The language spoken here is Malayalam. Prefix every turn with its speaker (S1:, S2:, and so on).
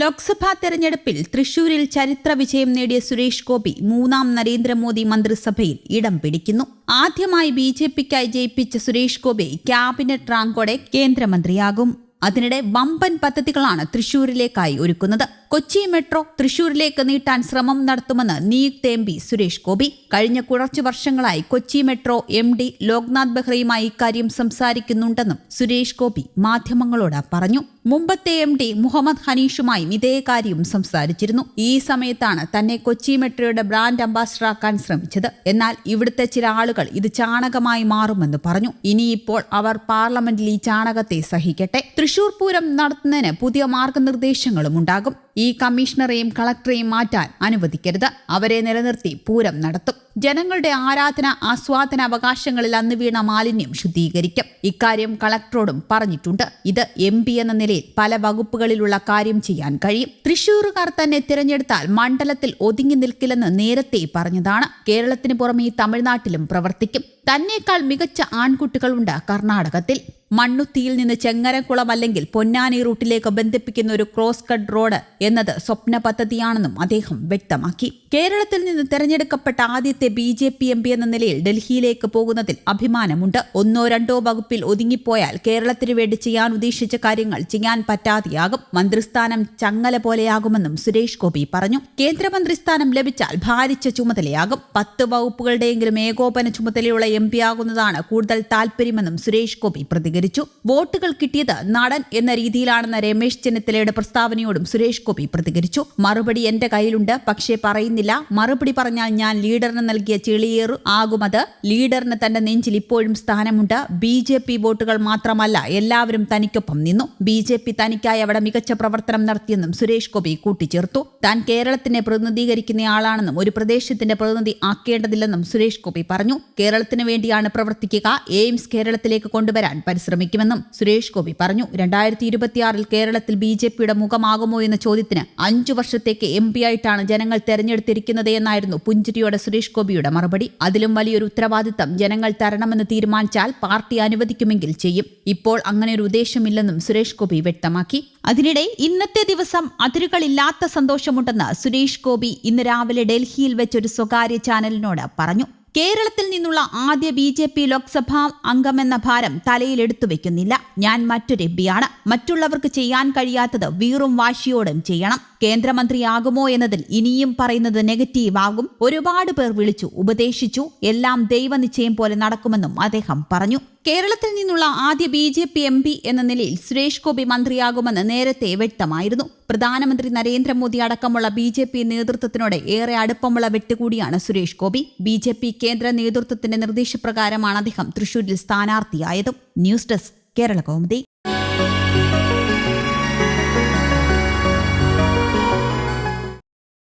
S1: ലോക്സഭാ തെരഞ്ഞെടുപ്പിൽ തൃശൂരിൽ ചരിത്ര വിജയം നേടിയ സുരേഷ് ഗോപി മൂന്നാം നരേന്ദ്രമോദി മന്ത്രിസഭയിൽ ഇടം പിടിക്കുന്നു. ആദ്യമായി ബി ജെ പിക്കായി ജയിപ്പിച്ച സുരേഷ് ഗോപി ക്യാബിനറ്റ് റാങ്കോടെ കേന്ദ്രമന്ത്രിയാകും. അതിനിടെ വമ്പൻ പദ്ധതികളാണ് തൃശൂരിലേക്കായി ഒരുക്കുന്നത്. കൊച്ചി മെട്രോ തൃശൂരിലേക്ക് നീട്ടാൻ ശ്രമം നടത്തുമെന്ന് നിയുക്ത എം പി സുരേഷ് ഗോപി. കഴിഞ്ഞ കുറച്ചു വർഷങ്ങളായി Kochi metro M D Loknath ബെഹ്റയുമായി ഇക്കാര്യം സംസാരിക്കുന്നുണ്ടെന്നും സുരേഷ് ഗോപി മാധ്യമങ്ങളോട് പറഞ്ഞു. മുമ്പത്തെ എം ഡി മുഹമ്മദ് ഹനീഷുമായി ഇതേ കാര്യം സംസാരിച്ചിരുന്നു. ഈ സമയത്താണ് തന്നെ കൊച്ചി മെട്രോയുടെ ബ്രാൻഡ് അംബാസിഡറാക്കാൻ ശ്രമിച്ചത്. എന്നാൽ ഇവിടുത്തെ ചില ആളുകൾ ഇത് ചാണകമായി മാറുമെന്ന് പറഞ്ഞു. ഇനിയിപ്പോൾ അവർ പാർലമെന്റിൽ ഈ ചാണകത്തെ സഹിക്കട്ടെ. തൃശൂർ പൂരം നടത്തുന്നതിന് പുതിയ മാർഗനിർദ്ദേശങ്ങളും ഉണ്ടാകും. ഈ കമ്മീഷണറെയും കളക്ടറെയും മാറ്റാൻ അനുവദിക്കരുത്. അവരെ നിലനിർത്തി പൂരം നടത്തും. ജനങ്ങളുടെ ആരാധന ആസ്വാദന അവകാശങ്ങളിൽ അന്ന് വീണ മാലിന്യം ശുദ്ധീകരിക്കും. ഇക്കാര്യം കളക്ടറോടും പറഞ്ഞിട്ടുണ്ട്. ഇത് എം പി എന്ന നിലയിൽ പല വകുപ്പുകളിലുള്ള കാര്യം ചെയ്യാൻ കഴിയും. തൃശൂറുകാർ തന്നെ തിരഞ്ഞെടുത്താൽ മണ്ഡലത്തിൽ ഒതുങ്ങി നിൽക്കില്ലെന്ന് നേരത്തെ പറഞ്ഞതാണ്. കേരളത്തിന് പുറമെ തമിഴ്നാട്ടിലും പ്രവർത്തിക്കും. തന്നേക്കാൾ മികച്ച ആൺകുട്ടികളുണ്ട് കർണാടകത്തിൽ. മണ്ണുത്തിയിൽ നിന്ന് ചെങ്ങരക്കുളം അല്ലെങ്കിൽ പൊന്നാനി റൂട്ടിലേക്ക് ബന്ധിപ്പിക്കുന്ന ഒരു ക്രോസ് കട്ട് റോഡ് എന്നത് സ്വപ്ന പദ്ധതിയാണെന്നും അദ്ദേഹം വ്യക്തമാക്കി. കേരളത്തിൽ നിന്ന് തെരഞ്ഞെടുക്കപ്പെട്ട ആദ്യത്തെ B J P M P എന്ന നിലയിൽ ഡൽഹിയിലേക്ക് പോകുന്നതിൽ അഭിമാനമുണ്ട്. ഒന്നോ രണ്ടോ വകുപ്പിൽ ഒതുങ്ങിപ്പോയാൽ കേരളത്തിന് വേണ്ടി ചെയ്യാൻ ഉദ്ദേശിച്ച കാര്യങ്ങൾ ചെയ്യാൻ പറ്റാതെയാകും. മന്ത്രിസ്ഥാനം ചങ്ങല പോലെയാകുമെന്നും സുരേഷ് ഗോപി പറഞ്ഞു. കേന്ദ്രമന്ത്രിസ്ഥാനം ലഭിച്ചാൽ ഭാരിച്ച ചുമതലയാകും. പത്ത് വകുപ്പുകളുടെയെങ്കിലും ഏകോപന ചുമതലയുള്ള എം പി ആകുന്നതാണ് കൂടുതൽ താൽപര്യമെന്നും സുരേഷ് ഗോപി പ്രതികരിച്ചു. വോട്ടുകൾ കിട്ടിയത് നടൻ എന്ന രീതിയിലാണെന്ന രമേശ് ചെന്നിത്തലയുടെ പ്രസ്താവനയോടും സുരേഷ് ഗോപി പ്രതികരിച്ചു. മറുപടി എന്റെ കയ്യിലുണ്ട് പക്ഷേ പറയുന്നില്ല. മറുപടി പറഞ്ഞാൽ ഞാൻ ലീഡറിന് നൽകിയ ചെളിയേറു ആകുമത് ലീഡറിന് തന്റെ നെഞ്ചിൽ ഇപ്പോഴും സ്ഥാനമുണ്ട്. ബി ജെ പി വോട്ടുകൾ മാത്രമല്ല എല്ലാവരും തനിക്കൊപ്പം നിന്നു. ബി ജെ പി തനിക്കായി അവിടെ മികച്ച പ്രവർത്തനം നടത്തിയെന്നും സുരേഷ് ഗോപി കൂട്ടിച്ചേർത്തു. താൻ കേരളത്തിനെ പ്രതിനിധീകരിക്കുന്നയാളാണെന്നും ഒരു പ്രദേശത്തിന്റെ പ്രതിനിധി ആക്കേണ്ടതില്ലെന്നും സുരേഷ് ഗോപി പറഞ്ഞു. കേരളത്തിന് വേണ്ടിയാണ് പ്രവർത്തിക്കുക. എയിംസ് കേരളത്തിലേക്ക് കൊണ്ടുവരാൻ പരിശ്രമിക്കുമെന്നും സുരേഷ് ഗോപി പറഞ്ഞു. രണ്ടായിരത്തി ഇരുപത്തിയാറിൽ കേരളത്തിൽ ബി ജെ പിയുടെ മുഖമാകുമോ എന്ന ചോദ്യത്തിന് അഞ്ചു വർഷത്തേക്ക് എം പി ആയിട്ടാണ് ജനങ്ങൾ തെരഞ്ഞെടുത്തിരിക്കുന്നത് എന്നായിരുന്നു പുഞ്ചിരിയോടെ സുരേഷ് ഗോപിയുടെ മറുപടി. അതിലും വലിയൊരു ഉത്തരവാദിത്തം ജനങ്ങൾ തരണമെന്ന് തീരുമാനിച്ചാൽ പാർട്ടി അനുവദിക്കുമെങ്കിൽ ചെയ്യും. ഇപ്പോൾ അങ്ങനെ ഒരു ഉദ്ദേശമില്ലെന്നും സുരേഷ് ഗോപി വ്യക്തമാക്കി. അതിനിടെ ഇന്നത്തെ ദിവസം അതിരുകളില്ലാത്ത സന്തോഷമുണ്ടെന്ന് സുരേഷ് ഗോപി ഇന്ന് രാവിലെ ഡൽഹിയിൽ വെച്ചൊരു സ്വകാര്യ ചാനലിനോട് പറഞ്ഞു. കേരളത്തിൽ നിന്നുള്ള ആദ്യ ബി ജെ പി ലോക്സഭാ അംഗമെന്ന ഭാരം തലയിലെടുത്തു വെക്കുന്നില്ല. ഞാൻ മറ്റൊരു എം പിയാണ് മറ്റുള്ളവർക്ക് ചെയ്യാൻ കഴിയാത്തത് വീറും വാശിയോടും ചെയ്യണം. കേന്ദ്രമന്ത്രിയാകുമോ എന്നതിൽ ഇനിയും പറയുന്നത് നെഗറ്റീവ് ആകും. ഒരുപാട് പേർ വിളിച്ചു ഉപദേശിച്ചു. എല്ലാം ദൈവനിശ്ചയം പോലെ നടക്കുമെന്നും അദ്ദേഹം പറഞ്ഞു. കേരളത്തിൽ നിന്നുള്ള ആദ്യ B J P M P എന്ന നിലയിൽ സുരേഷ് ഗോപി മന്ത്രിയാകുമെന്ന് നേരത്തെ വ്യക്തമായിരുന്നു. പ്രധാനമന്ത്രി നരേന്ദ്രമോദി അടക്കമുള്ള ബി ജെ പി നേതൃത്വത്തിനോട് ഏറെ അടുപ്പമുള്ള വെട്ടുകൂടിയാണ് Suresh Gopi. B J P കേന്ദ്ര നേതൃത്വത്തിന്റെ നിർദ്ദേശപ്രകാരമാണ് അദ്ദേഹം തൃശൂരിൽ സ്ഥാനാർത്ഥിയായതും. News desk Kerala Kaumudi.